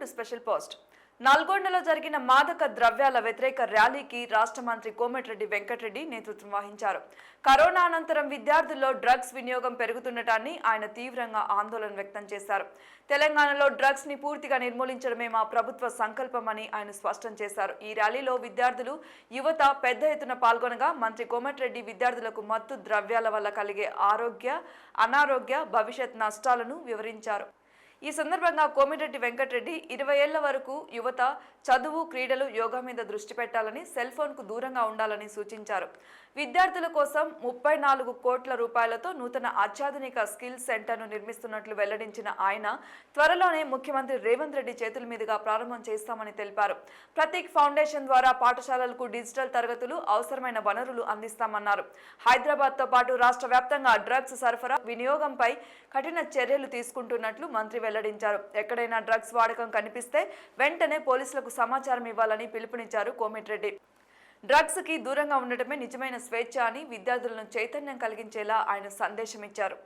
To special post. నల్గొండలో జరిగిన మాదక ద్రవ్యాల వ్యతిరేక ర్యాలీకి రాష్ట్ర మంత్రి కోమటిరెడ్డి వెంకటరెడ్డి నేతృత్వం వహించారు. కరోనా అనంతరం విద్యార్థుల్లో డ్రగ్స్ వినియోగం పెరుగుతుండటాన్ని ఆయన తీవ్రంగా ఆందోళన వ్యక్తం చేశారు. తెలంగాణలో డ్రగ్స్ని పూర్తిగా నిర్మూలించడమే మా ప్రభుత్వ సంకల్పమని ఆయన స్పష్టం చేశారు. ఈ ర్యాలీలో విద్యార్థులు యువత పెద్ద ఎత్తున పాల్గొనగా మంత్రి కోమటిరెడ్డి విద్యార్థులకు మత్తు ద్రవ్యాల వల్ల కలిగే ఆరోగ్య అనారోగ్య భవిష్యత్ నష్టాలను వివరించారు. ఈ సందర్భంగా కోమిరెడ్డి వెంకటరెడ్డి ఇరవై ఏళ్ళ వరకు యువత చదువు క్రీడలు యోగా మీద దృష్టి పెట్టాలని సెల్ ఫోన్కు దూరంగా ఉండాలని సూచించారు. విద్యార్థుల కోసం ముప్పై నాలుగు కోట్ల రూపాయలతో నూతన అత్యాధునిక స్కిల్ సెంటర్ను నిర్మిస్తున్నట్లు వెల్లడించిన ఆయన త్వరలోనే ముఖ్యమంత్రి రేవంత్ రెడ్డి చేతుల మీదుగా ప్రారంభం చేస్తామని తెలిపారు. ప్రతీక్ ఫౌండేషన్ ద్వారా పాఠశాలలకు డిజిటల్ తరగతులు అవసరమైన వనరులు అందిస్తామన్నారు. హైదరాబాద్తో పాటు రాష్ట్ర వ్యాప్తంగా డ్రగ్స్ సరఫరా వినియోగంపై కఠిన చర్యలు తీసుకుంటున్నట్లు మంత్రి వెల్లడించారు. ఎక్కడైనా డ్రగ్స్ వాడకం కనిపిస్తే వెంటనే పోలీసులకు సమాచారం ఇవ్వాలని పిలుపునిచ్చారు కోమిటిరెడ్డి. డ్రగ్స్కి దూరంగా ఉండటమే నిజమైన స్వేచ్ఛ అని విద్యార్థులను చైతన్యం కలిగించేలా ఆయన సందేశమిచ్చారు.